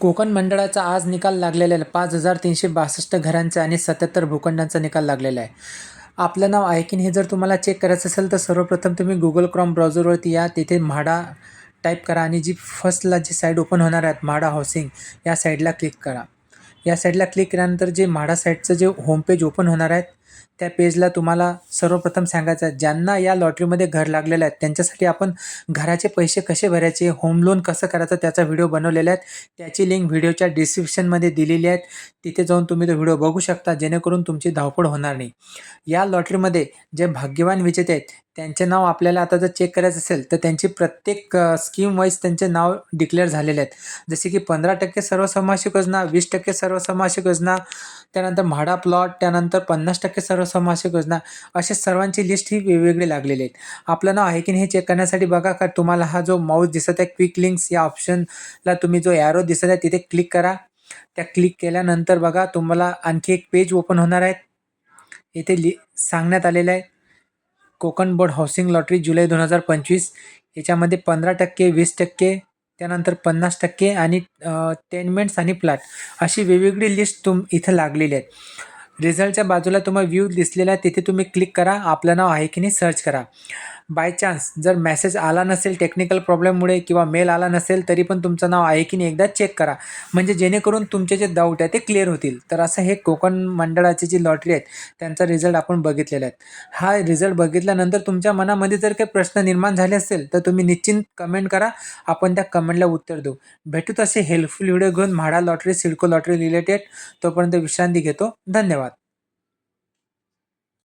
कोकण मंडळाचा आज निकाल लागलेला आहे. पाच हजार तीनशे बासष्ट घरांचा आणि सत्याहत्तर भूखंडांचा निकाल लागलेला आहे. आपलं नाव ऐकीन हे जर तुम्हाला चेक करायचं असेल तर सर्वप्रथम तुम्ही गुगल क्रॉम ब्राउझरवरती या. तिथे म्हाडा टाईप करा आणि जी फर्स्टला जी साईड ओपन होणार आहेत म्हाडा हाऊसिंग या साईडला क्लिक करा. या साईडला क्लिक केल्यानंतर जे म्हाडा साईडचं जे होमपेज ओपन होणार आहेत त्या पेजला तुम्हाला सर्वप्रथम सांगायचं आहे ज्यांना या लॉटरीमध्ये घर लागलेलं आहे त्यांच्यासाठी आपण घराचे पैसे कसे भरायचे होम लोन कसं करायचं त्याचा व्हिडिओ बनवलेला आहे. त्याची लिंक व्हिडिओच्या डिस्क्रिप्शनमध्ये दिलेली आहे. तिथे जाऊन तुम्ही तो व्हिडिओ बघू शकता जेणेकरून तुमची धावपळ होणार नाही. या लॉटरीमध्ये जे भाग्यवान विजेते आहेत त्यांचे नाव आपल्याला आता जर चेक करायचं असेल तर त्यांची प्रत्येक स्कीम वाईज त्यांचे नाव डिक्लेअर झालेले आहेत. जसे की पंधरा टक्के सर्वसमावेशक योजना वीस टक्के सर्वसमावेशक योजना त्यानंतर म्हाडा प्लॉट त्यानंतर पन्नास टक्के सर्वसमावेशक योजना असे सर्वांची लिस्ट ही वेगवेगळी लागलेली आहेत. आपलं नाव आहे की नाही हे चेक करण्यासाठी बघा का तुम्हाला हा जो माऊस दिसत आहे क्विक लिंक्स या ऑप्शनला तुम्ही जो ॲरो दिसत आहे तिथे क्लिक करा. त्या क्लिक केल्यानंतर बघा तुम्हाला आणखी एक पेज ओपन होणार आहे. इथे लि सांगण्यात आलेलं आहे कोकण बोर्ड हाऊसिंग लॉटरी जुलै दोन हजार पंचवीस. याच्यामध्ये पंधरा टक्के वीस टक्के त्यानंतर पन्नास टक्के आणि टेनमेंट्स आणि प्लॅट अशी वेगवेगळी लिस्ट तुम इथं लागलेली आहेत. रिझल्टच्या बाजूला तुम्हाला व्ह्यू दिसलेला आहे तिथे तुम्ही क्लिक करा. आपलं नाव आहे की नाही सर्च करा. बाय चान्स जर मेसेज आला नसेल टेक्निकल प्रॉब्लेममुळे किंवा मेल आला नसेल तरी पण तुमचं नाव आहे की नाही एकदा चेक करा. म्हणजे जेणेकरून तुमचे जे डाऊट आहे ते क्लिअर होतील. तर असं हे कोकण मंडळाची जी लॉटरी आहेत त्यांचा रिझल्ट आपण बघितलेला आहे. हा रिझल्ट बघितल्यानंतर तुमच्या मनामध्ये जर काही प्रश्न निर्माण झाले असेल तर तुम्ही निश्चित कमेंट करा. आपण त्या कमेंटला उत्तर देऊ. भेटू तसे हेल्पफुल व्हिडिओ घेऊन MHADA lottery CIDCO lottery related तोपर्यंत विश्रांती घेतो. धन्यवाद.